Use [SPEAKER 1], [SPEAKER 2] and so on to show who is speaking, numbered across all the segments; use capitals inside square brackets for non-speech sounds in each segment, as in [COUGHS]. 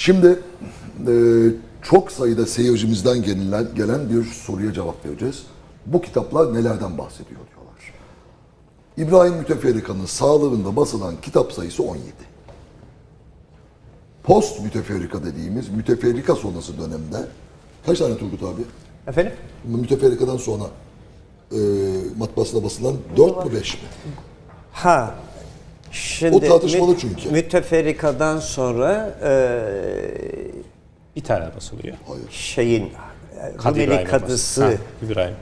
[SPEAKER 1] Şimdi e, çok sayıda seyircimizden gelen, gelen bir soruya cevap vereceğiz. Bu kitaplar nelerden bahsediyor diyorlar. İbrahim Müteferrika'nın sağlığında basılan kitap sayısı 17. Post müteferrika dediğimiz müteferrika sonrası dönemde kaç tane Turgut abi?
[SPEAKER 2] Efendim?
[SPEAKER 1] Müteferrikadan sonra e, matbaasına basılan 4 mü 5 mi?
[SPEAKER 2] Ha. Şimdi
[SPEAKER 1] O tartışmalı çünkü.
[SPEAKER 2] Müteferrikadan sonra e,
[SPEAKER 3] Bir tane basılıyor.
[SPEAKER 2] şeyin e,
[SPEAKER 3] Kadı
[SPEAKER 2] Rumeli kadısı
[SPEAKER 3] Ha, İbrahim.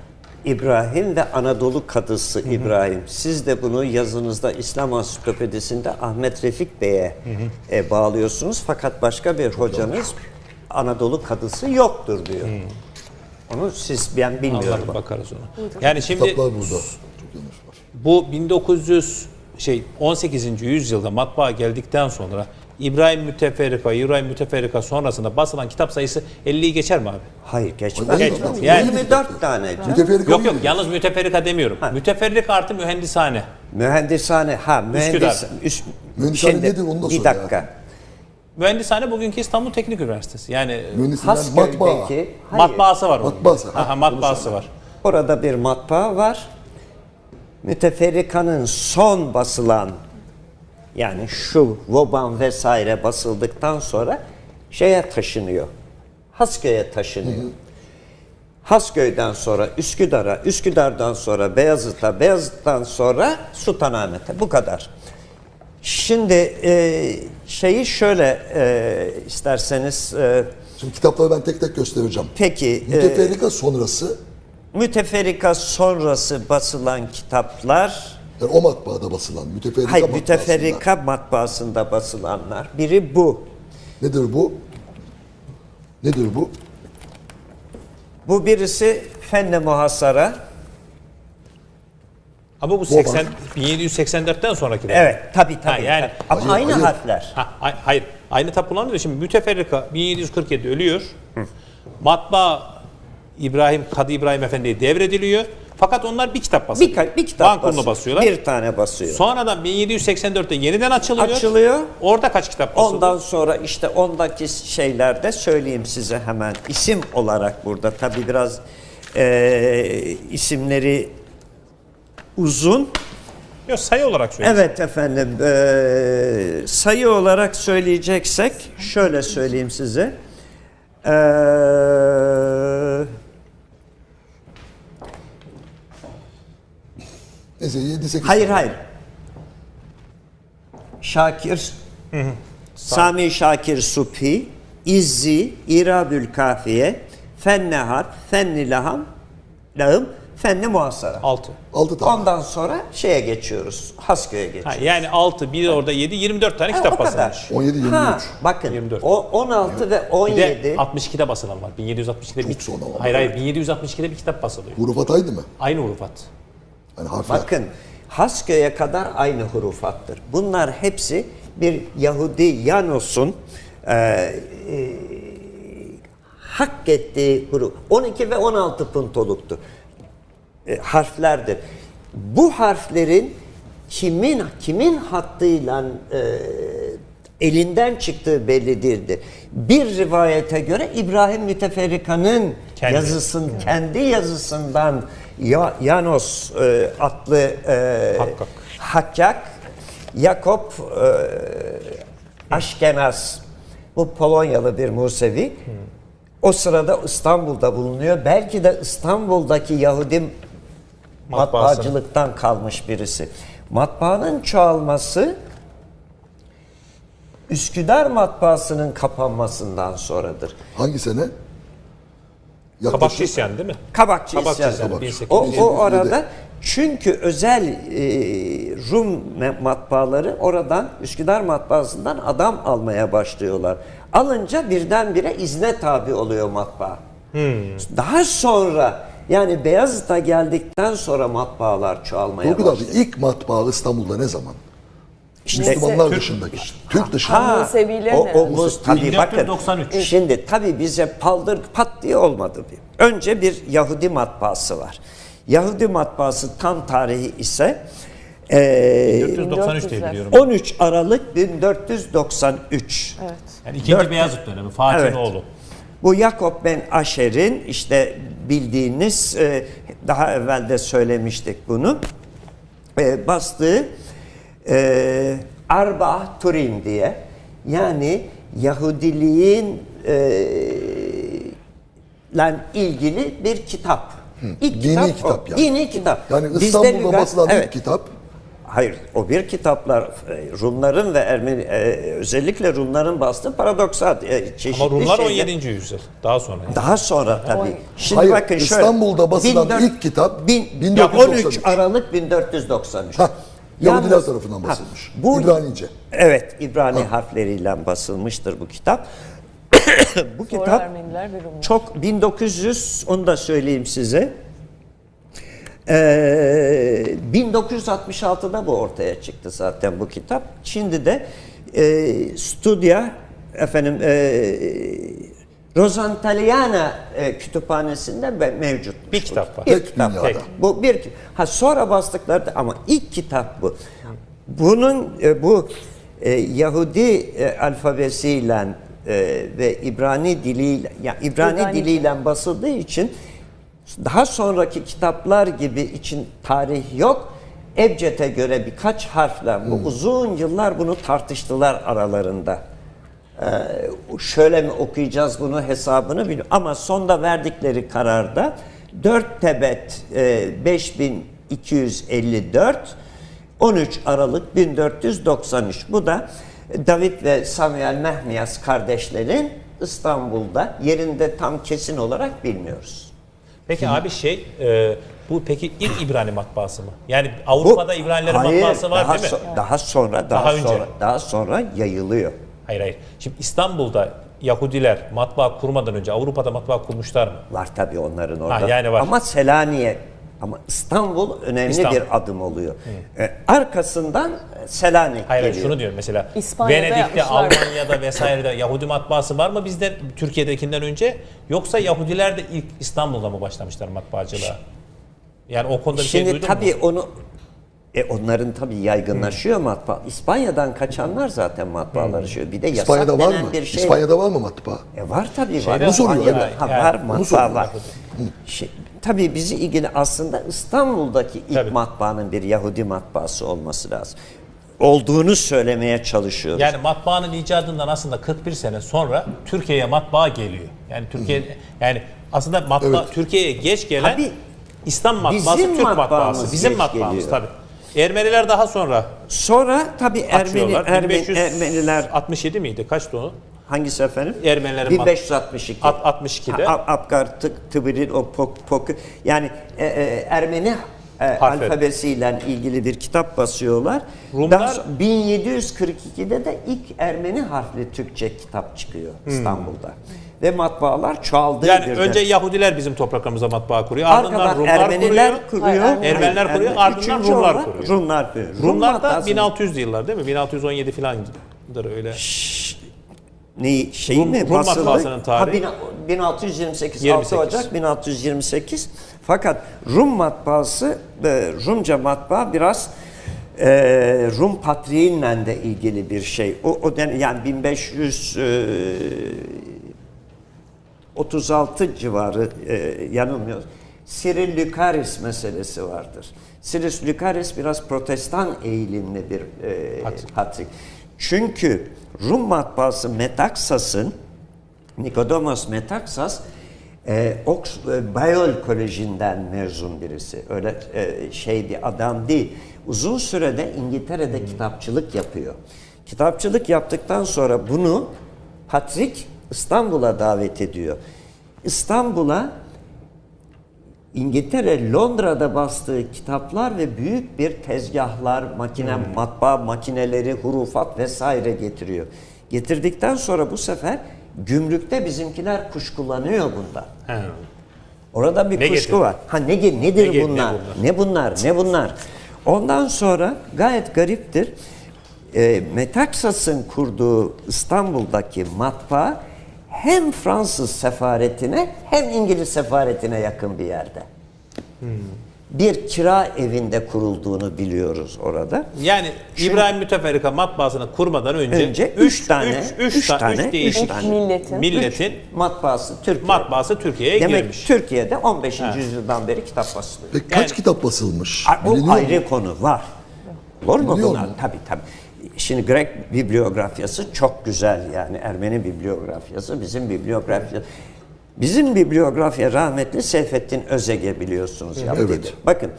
[SPEAKER 2] İbrahim ve Anadolu kadısı İbrahim. Siz de bunu yazınızda İslam Ansiklopedisi'nde Ahmet Refik Bey'e e, bağlıyorsunuz. Fakat başka bir hocanız Anadolu kadısı yoktur diyor. Onu siz ben bilmiyorum.
[SPEAKER 3] Anladım bakarız ona. Yani şimdi
[SPEAKER 1] Kitaplar burada. Çok yanlış var.
[SPEAKER 3] bu 1900 şey 18. yüzyılda matbaa geldikten sonra İbrahim Müteferrika, İbrahim Müteferrika sonrasında basılan kitap sayısı 50'yi geçer mi abi?
[SPEAKER 2] Hayır geçmez. Geçmez.
[SPEAKER 3] yani-
[SPEAKER 2] 24 tane.
[SPEAKER 1] Müteferrika
[SPEAKER 3] Yok yok
[SPEAKER 1] 17.
[SPEAKER 3] yalnız müteferrika demiyorum. Müteferrika artı mühendishane.
[SPEAKER 2] Mühendishane ha mühendis
[SPEAKER 3] Üsküdar.
[SPEAKER 2] üst,
[SPEAKER 1] Mühendishane
[SPEAKER 2] şimdi
[SPEAKER 1] nedir onu da
[SPEAKER 2] bir dakika.
[SPEAKER 1] ya.
[SPEAKER 3] Mühendishane bugünkü İstanbul Teknik Üniversitesi. Yani
[SPEAKER 1] Mühendisliğinden matbaa.
[SPEAKER 3] Matbaası var onun.
[SPEAKER 1] Matbaası, ha,
[SPEAKER 3] Aha, matbaası var.
[SPEAKER 2] orada bir matbaa var. Müteferrikanın son basılan yani şu Voban vesaire basıldıktan sonra şeye taşınıyor. Hasköy'e taşınıyor. Hasköy'den sonra Üsküdar'a, Üsküdar'dan sonra Beyazıt'a, Beyazıt'tan sonra Sultanahmet'e bu kadar. Şimdi e, şeyi şöyle e, isterseniz e,
[SPEAKER 1] Şimdi kitapları ben tek tek göstereceğim.
[SPEAKER 2] peki e,
[SPEAKER 1] Müteferrika sonrası
[SPEAKER 2] müteferrika sonrası basılan kitaplar
[SPEAKER 1] yani o matbaada basılan müteferrika
[SPEAKER 2] hayır
[SPEAKER 1] matbaasında.
[SPEAKER 2] müteferrika matbaasında basılanlar biri bu.
[SPEAKER 1] Nedir bu? Nedir bu?
[SPEAKER 2] Bu birisi Fenne Muhasara.
[SPEAKER 3] Ama bu 80 1784'ten sonraki de.
[SPEAKER 2] Evet tabi tabi.
[SPEAKER 3] Ha, yani-
[SPEAKER 2] Ama
[SPEAKER 1] Hayır,
[SPEAKER 2] aynı
[SPEAKER 1] hayır.
[SPEAKER 2] harfler.
[SPEAKER 3] Ha, hay- hayır. Aynı kitap kullanılıyor. Şimdi müteferrika 1747 ölüyor. Matbaa İbrahim Kadı İbrahim Efendi'ye devrediliyor. Fakat onlar bir kitap basıyor.
[SPEAKER 2] Bir, bir kitap
[SPEAKER 3] Bankurunu
[SPEAKER 2] basıyor.
[SPEAKER 3] basıyorlar.
[SPEAKER 2] Bir tane basıyor.
[SPEAKER 3] Sonradan 1784'te yeniden açılıyor.
[SPEAKER 2] Açılıyor.
[SPEAKER 3] Orada kaç kitap basıldı?
[SPEAKER 2] Ondan sonra işte ondaki şeylerde söyleyeyim size hemen isim olarak burada tabi biraz eee, isimleri uzun.
[SPEAKER 3] Yok sayı olarak söylüyorum.
[SPEAKER 2] Evet efendim eee, sayı olarak söyleyeceksek şöyle söyleyeyim size. Eee,
[SPEAKER 1] Neyse 7-8
[SPEAKER 2] hayır hayır. Şakir, Sami Şakir Subhi, İzzi, İrabül Kafiye, Fenne Harp, Fenni Laham, Lahım, Fenni Muhasara.
[SPEAKER 3] 6.
[SPEAKER 1] 6 tane.
[SPEAKER 2] Ondan sonra şeye geçiyoruz. Hasköy'e
[SPEAKER 3] Ha,
[SPEAKER 2] geçiyoruz.
[SPEAKER 3] yani 6, bir orada 7, 24 tane
[SPEAKER 2] Ha,
[SPEAKER 3] kitap
[SPEAKER 2] o kadar.
[SPEAKER 3] basılmış.
[SPEAKER 1] 17-23.
[SPEAKER 2] Ha, bakın
[SPEAKER 3] 24.
[SPEAKER 2] o 16 ve
[SPEAKER 3] Bir
[SPEAKER 2] 17
[SPEAKER 3] de 62'de basılan var. 1762'de bir
[SPEAKER 1] Çok sonra ama.
[SPEAKER 3] Hayır hayır 1762'de bir kitap basılıyor.
[SPEAKER 1] Hurufat aynı mı?
[SPEAKER 3] Aynı hurufat.
[SPEAKER 1] Yani harfler.
[SPEAKER 2] bakın Hasköy'e kadar aynı hurufattır. Bunlar hepsi bir Yahudi Yanos'un e, e, hak ettiği huruf. 12 ve 16 puntoluktur. E, harflerdir. Bu harflerin kimin kimin hattıyla e, elinden çıktığı belli değildir. Bir rivayete göre İbrahim Müteferrika'nın
[SPEAKER 3] Kendi.
[SPEAKER 2] yazısın kendi yazısından Ya- Yanos e, adlı e,
[SPEAKER 3] Hakkak.
[SPEAKER 2] Hakkak Yakob e, Aşkenaz bu Polonyalı bir Musevi. O sırada İstanbul'da bulunuyor. Belki de İstanbul'daki Yahudi matbaacılıktan kalmış birisi. Matbaanın çoğalması Üsküdar matbaasının kapanmasından sonradır.
[SPEAKER 1] Hangi sene?
[SPEAKER 3] Kabakçı
[SPEAKER 1] Yaklaşık
[SPEAKER 3] isyanı değil mi?
[SPEAKER 2] Kabakçı
[SPEAKER 3] Kabakçı
[SPEAKER 2] isyanı.
[SPEAKER 3] isyanı.
[SPEAKER 1] Kabak.
[SPEAKER 3] 1800.
[SPEAKER 2] O, o
[SPEAKER 1] 1707.
[SPEAKER 2] arada çünkü özel e, Rum matbaaları oradan Üsküdar matbaasından adam almaya başlıyorlar. Alınca birdenbire izne tabi oluyor matbaa. Daha sonra yani Beyazıt'a geldikten sonra matbaalar çoğalmaya
[SPEAKER 1] Turgut abi
[SPEAKER 2] başlıyor.
[SPEAKER 1] ilk matbaa İstanbul'da ne zaman?
[SPEAKER 2] İşte-
[SPEAKER 1] Müslümanlar dışındaki. Türk dışında.
[SPEAKER 2] Ha,
[SPEAKER 4] Museviler
[SPEAKER 2] o,
[SPEAKER 4] ne?
[SPEAKER 2] o, bu, tabii bakın.
[SPEAKER 3] 1493.
[SPEAKER 2] Şimdi tabii bize paldır pat diye olmadı. Bir. Önce bir Yahudi matbaası var. Yahudi matbaası tam tarihi ise Ee,
[SPEAKER 3] 493 diye
[SPEAKER 4] 1400'ler.
[SPEAKER 3] biliyorum.
[SPEAKER 2] 13 Aralık 1493.
[SPEAKER 4] Evet.
[SPEAKER 3] Yani ikinci
[SPEAKER 2] Dört-
[SPEAKER 3] Beyazıt dönemi. Fatih'in
[SPEAKER 2] Evet.
[SPEAKER 3] oğlu.
[SPEAKER 2] Bu Jakob ben Ascher'in işte bildiğiniz e, daha evvel de söylemiştik bunu e, bastığı e, Arba Turim diye yani Yahudiliğin e, lan ilgili bir kitap. İlk
[SPEAKER 1] Dini
[SPEAKER 2] o.
[SPEAKER 1] kitap yani.
[SPEAKER 2] Dini kitap.
[SPEAKER 1] Yani
[SPEAKER 2] Bizde
[SPEAKER 1] İstanbul'da basılan
[SPEAKER 2] evet.
[SPEAKER 1] ilk kitap
[SPEAKER 2] Hayır, o bir kitaplar e, Rumların ve Ermeni e, özellikle Rumların bastığı paradoksal e, çeşitli
[SPEAKER 3] Ama Rumlar
[SPEAKER 2] şeyler.
[SPEAKER 3] 17. yüzyıl. Daha sonra.
[SPEAKER 2] Daha sonra tabii. Şimdi
[SPEAKER 1] Hayır,
[SPEAKER 2] bakın şöyle.
[SPEAKER 1] İstanbul'da basılan
[SPEAKER 2] 1400
[SPEAKER 1] ilk kitap
[SPEAKER 2] bin-
[SPEAKER 1] 1493.
[SPEAKER 2] 13 Aralık 1493.
[SPEAKER 1] Hah, Yahudiler
[SPEAKER 2] Yalnız-
[SPEAKER 1] tarafından
[SPEAKER 2] Ha,
[SPEAKER 1] basılmış.
[SPEAKER 2] bu-
[SPEAKER 1] İbranice.
[SPEAKER 2] Evet, İbrani harfleriyle basılmıştır bu kitap. [COUGHS] bu
[SPEAKER 4] Sonra
[SPEAKER 2] kitap çok 1900 onu da söyleyeyim size. Ee, 1966'da bu ortaya çıktı zaten bu kitap. Şimdi de e, Studia efendim e, Rosantaliana e, kütüphanesinde mevcut.
[SPEAKER 3] Bir kitap var.
[SPEAKER 2] Bir
[SPEAKER 1] Tek
[SPEAKER 2] kitap.
[SPEAKER 3] Tek.
[SPEAKER 2] Bu bir ha sonra bastıkları da- ama ilk kitap bu. Bunun e, bu e, Yahudi e, alfabesiyle e, ve İbrani diliyle yani İbrani
[SPEAKER 4] İbranice.
[SPEAKER 2] diliyle basıldığı için daha sonraki kitaplar gibi için tarih yok. Ebced'e göre birkaç harfle bu uzun yıllar bunu tartıştılar aralarında. Ee, şöyle mi okuyacağız bunu hesabını bilmiyorum. Ama sonda verdikleri kararda 4 Tebet e, 5254 13 Aralık 1493. Bu da David ve Samuel Mehmiyas kardeşlerin İstanbul'da yerinde tam kesin olarak bilmiyoruz.
[SPEAKER 3] Peki abi şey e, bu peki ilk İbrani matbaası mı? Yani Avrupa'da İbranilerin
[SPEAKER 2] Hayır,
[SPEAKER 3] matbaası var değil mi?
[SPEAKER 2] so- daha sonra daha,
[SPEAKER 3] Daha önce.
[SPEAKER 2] sonra daha sonra yayılıyor.
[SPEAKER 3] Hayır hayır. Şimdi İstanbul'da Yahudiler matbaa kurmadan önce Avrupa'da matbaa kurmuşlar mı?
[SPEAKER 2] Var tabii onların orada.
[SPEAKER 3] yani var.
[SPEAKER 2] Ama Selanik'e ama İstanbul önemli
[SPEAKER 3] İstanbul.
[SPEAKER 2] bir adım oluyor. Ee, arkasından Selanik
[SPEAKER 3] Hayır hayır
[SPEAKER 2] geliyor.
[SPEAKER 3] şunu diyorum mesela
[SPEAKER 4] İspanya'da
[SPEAKER 3] Venedik'te,
[SPEAKER 4] yapmışlar.
[SPEAKER 3] Almanya'da vesairede Yahudi matbaası var mı bizden Türkiye'dekinden önce yoksa Yahudiler de ilk İstanbul'da mı başlamışlar matbaacılığa? Yani o konuda bir şey
[SPEAKER 2] Şimdi
[SPEAKER 3] duydun
[SPEAKER 2] tabii
[SPEAKER 3] mu?
[SPEAKER 2] onu e onların tabii yaygınlaşıyor matbaa. İspanya'dan kaçanlar zaten matbaalaşıyor. Bir de yasak
[SPEAKER 1] İspanya'da var
[SPEAKER 2] denen
[SPEAKER 1] mı?
[SPEAKER 2] bir şey.
[SPEAKER 1] İspanya'da var mı matbaa?
[SPEAKER 2] E var tabii var.
[SPEAKER 3] Onu
[SPEAKER 1] soruyor, evet.
[SPEAKER 2] Ha, var matbaa var. Şey, tabii bizi ilgili aslında İstanbul'daki ilk
[SPEAKER 3] Tabii.
[SPEAKER 2] matbaanın bir Yahudi matbaası olması lazım. Olduğunu söylemeye çalışıyoruz.
[SPEAKER 3] Yani matbaanın icadından aslında 41 sene sonra Türkiye'ye matbaa geliyor. Yani Türkiye yani aslında matbaa
[SPEAKER 1] Evet.
[SPEAKER 3] Türkiye'ye geç gelen
[SPEAKER 2] Tabii.
[SPEAKER 3] İslam matbaası
[SPEAKER 2] Bizim
[SPEAKER 3] Türk
[SPEAKER 2] matbaamız
[SPEAKER 3] matbaası. Bizim
[SPEAKER 2] geç
[SPEAKER 3] matbaamız
[SPEAKER 2] geliyor.
[SPEAKER 3] tabii. Ermeniler daha sonra
[SPEAKER 2] Sonra tabii Ermeni. Ermeni,
[SPEAKER 3] 1567
[SPEAKER 2] Ermeniler
[SPEAKER 3] miydi? Kaçtı o?
[SPEAKER 2] hangisi efendim?
[SPEAKER 3] Ermenilerin
[SPEAKER 2] 1562.
[SPEAKER 3] At- 62'de.
[SPEAKER 2] Ha, Ab- Abgar, Tık, Tıbir'in o pok, pok yani e, e, Ermeni e, alfabesiyle ilgili bir kitap basıyorlar.
[SPEAKER 3] Rumlar-
[SPEAKER 2] Daha sonra 1742'de de ilk Ermeni harfli Türkçe kitap çıkıyor İstanbul'da. Ve matbaalar çoğaldı
[SPEAKER 3] Hmm. Yani
[SPEAKER 2] birden.
[SPEAKER 3] önce Yahudiler bizim topraklarımıza matbaa kuruyor. Ardından
[SPEAKER 2] Arkadan
[SPEAKER 3] Rumlar
[SPEAKER 2] Ermeniler
[SPEAKER 3] kuruyor.
[SPEAKER 2] kuruyor.
[SPEAKER 4] Hayır,
[SPEAKER 3] Ermeniler
[SPEAKER 2] Hayır,
[SPEAKER 3] kuruyor,
[SPEAKER 2] Ermeni-
[SPEAKER 3] ardından Rumlar kuruyor.
[SPEAKER 2] Rumlar kuruyor.
[SPEAKER 3] Rumlar da
[SPEAKER 2] matbaası-
[SPEAKER 3] 1600'lü yıllar değil mi? 1617 falandır öyle.
[SPEAKER 2] Neyi şey
[SPEAKER 3] Rum-
[SPEAKER 2] mi?
[SPEAKER 3] Rum matbaasının tarihi.
[SPEAKER 2] Ha, bin- 1628
[SPEAKER 3] 28.
[SPEAKER 2] 6 Ocak 1628. Fakat Rum matbaası e, Rumca matbaa biraz e, Rum patriğinle de ilgili bir şey. O, o den- yani 1500 e, 36 civarı e, yanılmıyor. Cyril Lucaris meselesi vardır. Cyril Lucaris biraz protestan eğilimli bir e,
[SPEAKER 3] Patrik.
[SPEAKER 2] patrik. Çünkü Rum matbaası Metaxas'ın Nikodemos Metaxas e, Ox, e, Bayol Koleji'nden mezun birisi. Öyle e, şey bir adam değil. Uzun sürede İngiltere'de kitapçılık yapıyor. Kitapçılık yaptıktan sonra bunu Patrik İstanbul'a davet ediyor. İstanbul'a İngiltere Londra'da bastığı kitaplar ve büyük bir tezgahlar, makine, matbaa makineleri, hurufat vesaire getiriyor. Getirdikten sonra bu sefer gümrükte bizimkiler kuşkulanıyor bundan.
[SPEAKER 3] He.
[SPEAKER 2] Orada bir
[SPEAKER 3] Ne
[SPEAKER 2] kuşku
[SPEAKER 3] getiriyor?
[SPEAKER 2] var. Ha ne nedir
[SPEAKER 3] Ne ge- ne
[SPEAKER 2] bunlar?
[SPEAKER 3] bunlar?
[SPEAKER 2] Ne bunlar? Ne bunlar? Ondan sonra gayet gariptir. E, Metaxas'ın kurduğu İstanbul'daki matbaa hem Fransız sefaretine hem İngiliz sefaretine yakın bir yerde. bir kira evinde kurulduğunu biliyoruz orada.
[SPEAKER 3] Yani İbrahim Müteferrika matbaasını kurmadan önce,
[SPEAKER 2] Önce üç tane,
[SPEAKER 3] üç,
[SPEAKER 2] üç
[SPEAKER 3] ta-
[SPEAKER 2] tane,
[SPEAKER 3] üç değişik
[SPEAKER 2] üç tane.
[SPEAKER 4] Milletin.
[SPEAKER 3] milletin
[SPEAKER 2] Matbaası Türkiye.
[SPEAKER 3] matbaası Türkiye'ye
[SPEAKER 2] Demek
[SPEAKER 3] girmiş.
[SPEAKER 2] Türkiye'de 15. yüzyıldan beri kitap basılıyor.
[SPEAKER 1] Peki kaç
[SPEAKER 3] Yani-
[SPEAKER 1] kitap basılmış?
[SPEAKER 2] Bu
[SPEAKER 1] Biliniyor mu?
[SPEAKER 2] ayrı konu var. Olur mu bunlar? Tabii tabii. Şimdi Grek bibliografyası çok güzel yani Ermeni bibliografyası, bizim bibliografya. Bizim bibliografya rahmetli Seyfettin Özege biliyorsunuz yaptıydı.
[SPEAKER 1] Evet.
[SPEAKER 2] Bakın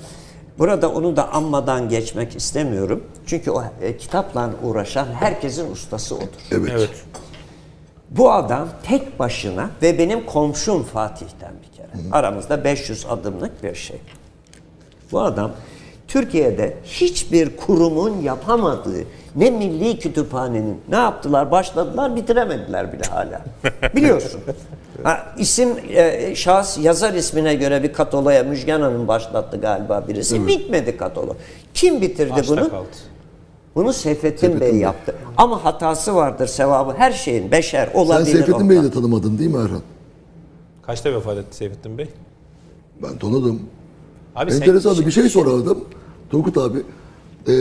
[SPEAKER 2] burada onu da anmadan geçmek istemiyorum. Çünkü o e, kitapla uğraşan herkesin ustası odur.
[SPEAKER 1] Evet.
[SPEAKER 3] Evet.
[SPEAKER 2] Bu adam tek başına ve benim komşum Fatih'ten bir kere. Aramızda 500 adımlık bir şey. Bu adam Türkiye'de hiçbir kurumun yapamadığı ne milli kütüphanenin ne yaptılar başladılar bitiremediler bile hala. Biliyorsun. [LAUGHS] Ha, isim e, şahıs yazar ismine göre bir kataloğa Müjgan Hanım başlattı galiba birisi. Bitmedi katalog. Kim bitirdi
[SPEAKER 3] Açta
[SPEAKER 2] bunu?
[SPEAKER 3] kaldı.
[SPEAKER 2] Bunu Seyfettin Bey yaptı. Ama hatası vardır, sevabı her şeyin beşer
[SPEAKER 1] Sen
[SPEAKER 2] olabilir.
[SPEAKER 1] Seyfettin
[SPEAKER 2] ondan.
[SPEAKER 1] Bey'i de tanımadın değil mi Erhan?
[SPEAKER 3] Kaçta vefat etti Seyfettin Bey?
[SPEAKER 1] Ben tanıdım.
[SPEAKER 3] Abi sen-
[SPEAKER 1] Enteresan bir şey sorardım. Turgut abi. e,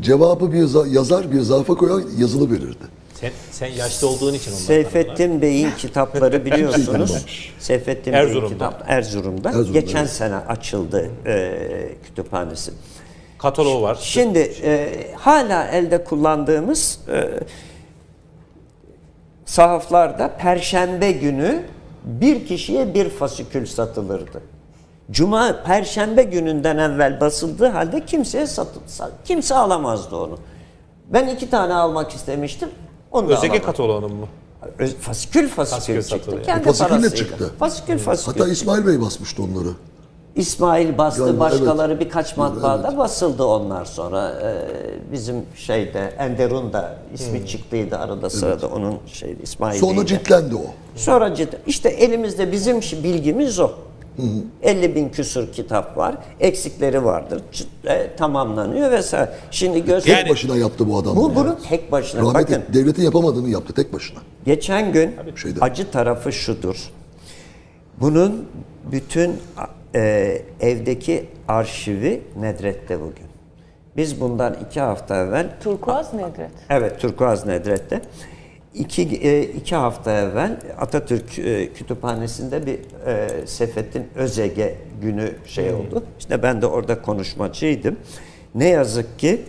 [SPEAKER 1] cevabı bir za- yazar bir zarfa koyan yazılı verirdi.
[SPEAKER 3] Sen, sen yaşlı olduğun için tanıdılar.
[SPEAKER 2] Seyfettin Bey'in kitapları biliyorsunuz. [LAUGHS] Seyfettin Bey'in
[SPEAKER 3] Erzurum'da.
[SPEAKER 2] kitap Erzurum'da.
[SPEAKER 1] Erzurum'da,
[SPEAKER 2] Geçen
[SPEAKER 1] evet.
[SPEAKER 2] sene açıldı e, kütüphanesi.
[SPEAKER 3] Kataloğu var.
[SPEAKER 2] Şimdi e, hala elde kullandığımız e, sahaflarda Perşembe günü bir kişiye bir fasikül satılırdı. Cuma, Perşembe gününden evvel basıldığı halde kimseye satılsa, kimse alamazdı onu. Ben iki tane almak istemiştim. Onu da alamadım.
[SPEAKER 3] kataloğunun mu?
[SPEAKER 2] Öz- Fasikül fasikül
[SPEAKER 3] Fasikül
[SPEAKER 2] çıktı.
[SPEAKER 3] satılıyor.
[SPEAKER 2] Kendi
[SPEAKER 1] Fasikül de
[SPEAKER 2] parasıyla.
[SPEAKER 1] çıktı.
[SPEAKER 2] Fasikül fasikül.
[SPEAKER 1] Hatta İsmail Bey basmıştı onları.
[SPEAKER 2] İsmail bastı,
[SPEAKER 1] Galiba,
[SPEAKER 2] başkaları
[SPEAKER 1] evet.
[SPEAKER 2] birkaç matbaada basıldı onlar sonra. Ee, bizim şeyde Enderun da ismi çıktıydı arada sırada onun şey İsmail
[SPEAKER 1] Sonra ciltlendi o.
[SPEAKER 2] Sonra cidden işte elimizde bizim bilgimiz o. 50 bin küsur kitap var. Eksikleri vardır. E, tamamlanıyor vesaire. Şimdi göster.
[SPEAKER 3] Yani-
[SPEAKER 1] Tek başına yaptı bu adam.
[SPEAKER 2] bu bunu tek başına.
[SPEAKER 1] Rahmet
[SPEAKER 2] Bakın
[SPEAKER 1] devletin yapamadığını yaptı tek başına.
[SPEAKER 2] Geçen gün
[SPEAKER 1] Şeyde.
[SPEAKER 2] acı tarafı şudur. Bunun bütün e, evdeki arşivi Nedret'te bugün. Biz bundan iki hafta evvel,
[SPEAKER 4] Turkuaz Nedret.
[SPEAKER 2] evet Turkuaz Nedret'te, iki, e, iki hafta evvel Atatürk e, Kütüphanesi'nde bir e, Sefettin Özege günü şey oldu. İşte ben de orada konuşmacıydım. Ne yazık ki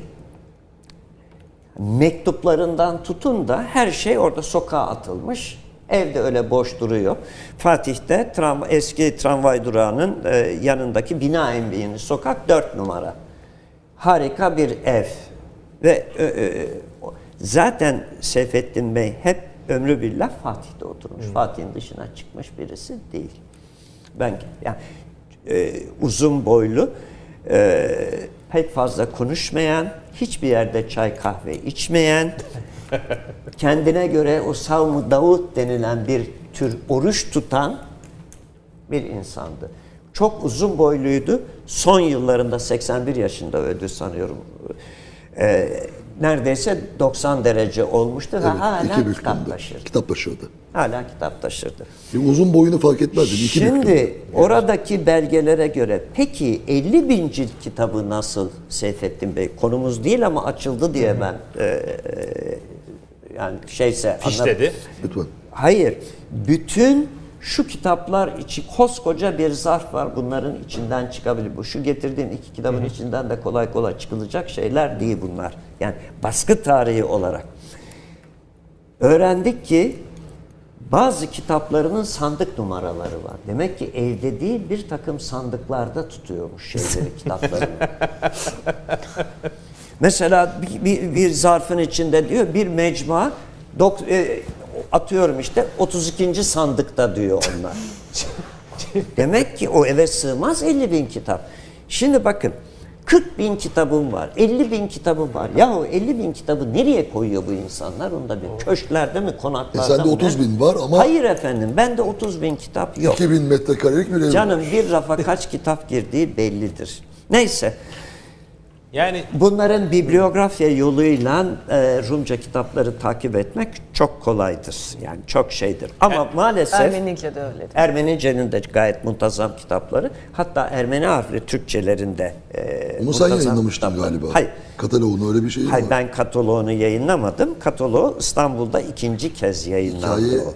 [SPEAKER 2] mektuplarından tutun da her şey orada sokağa atılmış. Evde öyle boş duruyor. Fatih'te tram, eski tramvay durağının e, yanındaki bina enbiğini sokak 4 numara. Harika bir ev. Ve e, e, zaten Seyfettin Bey hep ömrü billah Fatih'te oturmuş. Fatih'in dışına çıkmış birisi değil. Ben yani e, uzun boylu, e, pek fazla konuşmayan, hiçbir yerde çay kahve içmeyen, [LAUGHS] kendine göre o Savm-ı Davut denilen bir tür oruç tutan bir insandı. Çok uzun boyluydu. Son yıllarında 81 yaşında öldü sanıyorum. E, neredeyse 90 derece olmuştu ve
[SPEAKER 1] Evet,
[SPEAKER 2] hala
[SPEAKER 1] iki
[SPEAKER 2] kitap
[SPEAKER 1] büklümde.
[SPEAKER 2] taşırdı.
[SPEAKER 1] Kitap taşırdı.
[SPEAKER 2] Hala kitap taşırdı.
[SPEAKER 1] Bir uzun boyunu fark etmezdim. İki
[SPEAKER 2] Şimdi
[SPEAKER 1] büklümde.
[SPEAKER 2] oradaki belgelere göre peki 50 bin cilt kitabı nasıl Seyfettin Bey? Konumuz değil ama açıldı diye ben e, e, yani şeyse
[SPEAKER 3] Fişledi.
[SPEAKER 1] Lütfen.
[SPEAKER 2] Hayır. Bütün şu kitaplar için koskoca bir zarf var. Bunların içinden çıkabilir. Bu şu getirdiğin iki kitabın içinden de kolay kolay çıkılacak şeyler değil bunlar. Yani baskı tarihi olarak. Öğrendik ki bazı kitaplarının sandık numaraları var. Demek ki evde değil bir takım sandıklarda tutuyormuş şeyleri, [LAUGHS] kitaplarını. Mesela bir, bir, bir zarfın içinde diyor bir mecmua dok, e, atıyorum işte 32. sandıkta diyor onlar. Demek ki o eve sığmaz 50 bin kitap. Şimdi bakın 40 bin kitabım var, 50 bin kitabım var. Yahu 50 bin kitabı nereye koyuyor bu insanlar? Onu da bir köşklerde mi, konaklarda
[SPEAKER 1] E sende
[SPEAKER 2] mı?
[SPEAKER 1] 30 bin var ama-
[SPEAKER 2] Hayır efendim, bende 30 bin kitap yok.
[SPEAKER 1] 2000 metrekarelik bir ev.
[SPEAKER 2] Canım bir rafa kaç kitap girdiği bellidir. Neyse.
[SPEAKER 3] Yani
[SPEAKER 2] Bunların bibliografya yoluyla e, Rumca kitapları takip etmek çok kolaydır. Yani çok şeydir. Ama maalesef
[SPEAKER 4] Ermenice de öyledir.
[SPEAKER 2] Ermenice'nin de gayet muntazam kitapları. Hatta Ermeni harfli Türkçelerinde e,
[SPEAKER 1] Onu sen yayınlamıştın galiba.
[SPEAKER 2] Hayır.
[SPEAKER 1] Kataloğunu öyle bir şey
[SPEAKER 2] Hayır
[SPEAKER 1] var.
[SPEAKER 2] ben kataloğunu yayınlamadım. Kataloğu İstanbul'da ikinci kez yayınlandı.
[SPEAKER 1] Hikaye
[SPEAKER 2] o.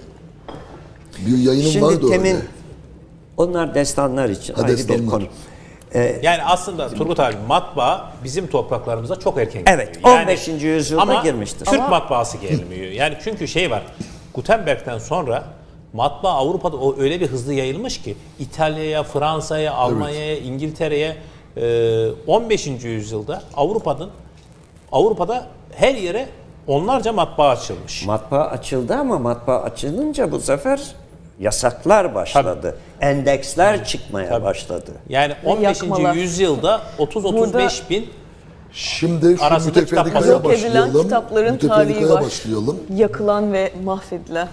[SPEAKER 1] bir yayının
[SPEAKER 2] Şimdi
[SPEAKER 1] vardı
[SPEAKER 2] temin
[SPEAKER 1] öyle.
[SPEAKER 2] onlar destanlar için
[SPEAKER 1] Ha,
[SPEAKER 2] ayrı bir
[SPEAKER 1] destanlar.
[SPEAKER 2] Konu.
[SPEAKER 3] yani aslında Turgut abi matbaa bizim topraklarımıza çok erken
[SPEAKER 2] Evet,
[SPEAKER 3] geliyor.
[SPEAKER 2] 15. yüzyılda
[SPEAKER 3] ama
[SPEAKER 2] girmiştir.
[SPEAKER 3] Türk
[SPEAKER 4] Ama-
[SPEAKER 3] matbaası gelmiyor. Yani çünkü şey var. Gutenberg'den sonra matbaa Avrupa'da o öyle bir hızlı yayılmış ki İtalya'ya, Fransa'ya, Almanya'ya, İngiltere'ye e, 15. yüzyılda Avrupa'nın Avrupa'da her yere onlarca matbaa açılmış.
[SPEAKER 2] Matbaa açıldı ama matbaa açılınca bu sefer yasaklar başladı. Endeksler çıkmaya başladı.
[SPEAKER 3] Yani 15.
[SPEAKER 4] yakmalar.
[SPEAKER 3] yüzyılda 30-35 bin
[SPEAKER 1] Şimdi şu
[SPEAKER 3] Arasında kitap
[SPEAKER 1] müteferrikaya
[SPEAKER 3] yok
[SPEAKER 4] edilen
[SPEAKER 1] başlayalım.
[SPEAKER 4] kitapların var.
[SPEAKER 1] başlayalım.
[SPEAKER 4] Yakılan ve mahvedilen.